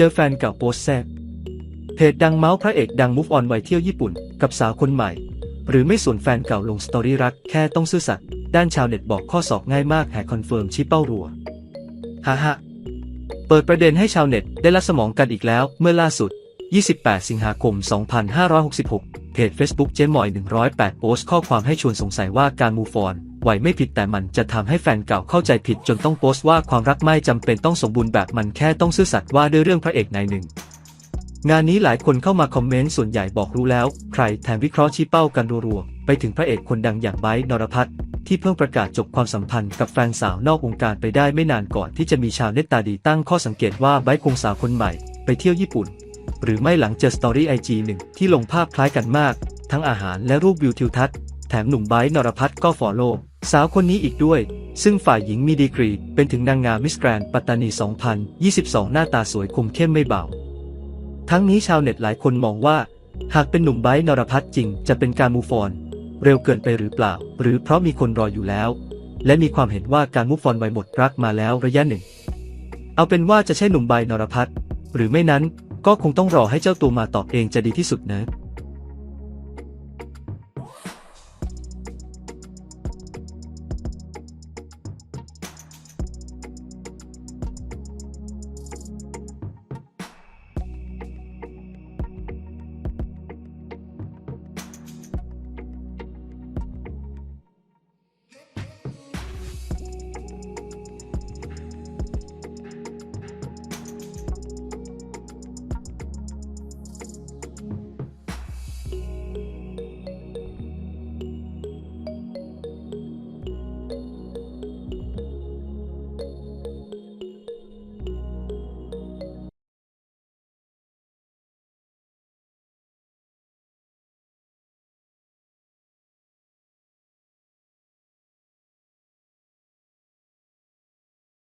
เจอแฟนเก่าโพสแซกเพจดังเมาส์พระเอกดังมูฟออนไวเที่ยวญี่ปุ่น กับสาวคนใหม่ หรือไม่ส่วนแฟนเก่าลงสตอรี่รักแค่ต้องซื่อสัตย์ด้านชาวเน็ตบอกข้อสอบง่ายมากแหกคอนเฟิร์มชี้เป้ารัวฮ่าฮ่าเปิดประเด็นให้ชาวเน็ตได้ละสมองกันอีกแล้ว เมื่อล่าสุด 28 สิงหาคม 2566 เพจ Facebook เจ๊หมอย 108 โพสต์ข้อความให้ชวนสงสัยว่าการมูฟออน ไหวไม่ผิดแต่มันจะทำให้แฟนเก่าเข้าใจผิดจนต้องโพสต์ว่าความรักไม่จำเป็นต้องสมบูรณ์แบบมันแค่ต้องซื่อสัตย์ว่าด้วยเรื่องพระเอกนายหนึ่ง งานนี้หลายคนเข้ามาคอมเมนต์ส่วนใหญ่บอกรู้แล้ว ใครแถมวิเคราะห์ชี้เป้ากันรัวๆไปถึงพระเอกคนดังอย่างไบร์นรพัฒน์ที่เพิ่งประกาศจบความสัมพันธ์กับแฟนสาวนอกวงการไปได้ไม่นานก่อนที่จะมีชาวเน็ตตาดีตั้งข้อสังเกตว่าไบร์คงสาวคนใหม่ ไปเที่ยวญี่ปุ่น หรือไม่หลังเจอสตอรี่ไอจีหนึ่งที่ลงภาพคล้ายกันมาก ทั้งอาหารและรูปวิวทิวทัศน์ แถมหนุ่มไบร์ทนรพัฒน์ก็ฟอลโล่สาวคนนี้อีกด้วย ซึ่งฝ่ายหญิงมีดีกรี เป็นถึงนางงามมิสแกรนปัตตานี 2022 หน้าตาสวยคมเข้มไม่เบา ทั้งนี้ชาวเน็ตหลายคนมองว่า หากเป็นหนุ่มไบร์ทนรพัฒน์จริง จะเป็นการมูฟออนเร็วเกินไปหรือเปล่า หรือเพราะมีคนรออยู่แล้ว และมีความเห็นว่าการมูฟออนไวหมดรักมาแล้วระยะหนึ่ง เอาเป็นว่าจะใช่หนุ่มไบร์ทนรพัฒน์หรือไม่นั้นก็คงต้องรอให้เจ้าตัวมาตอบเองจะดีที่สุดเนะ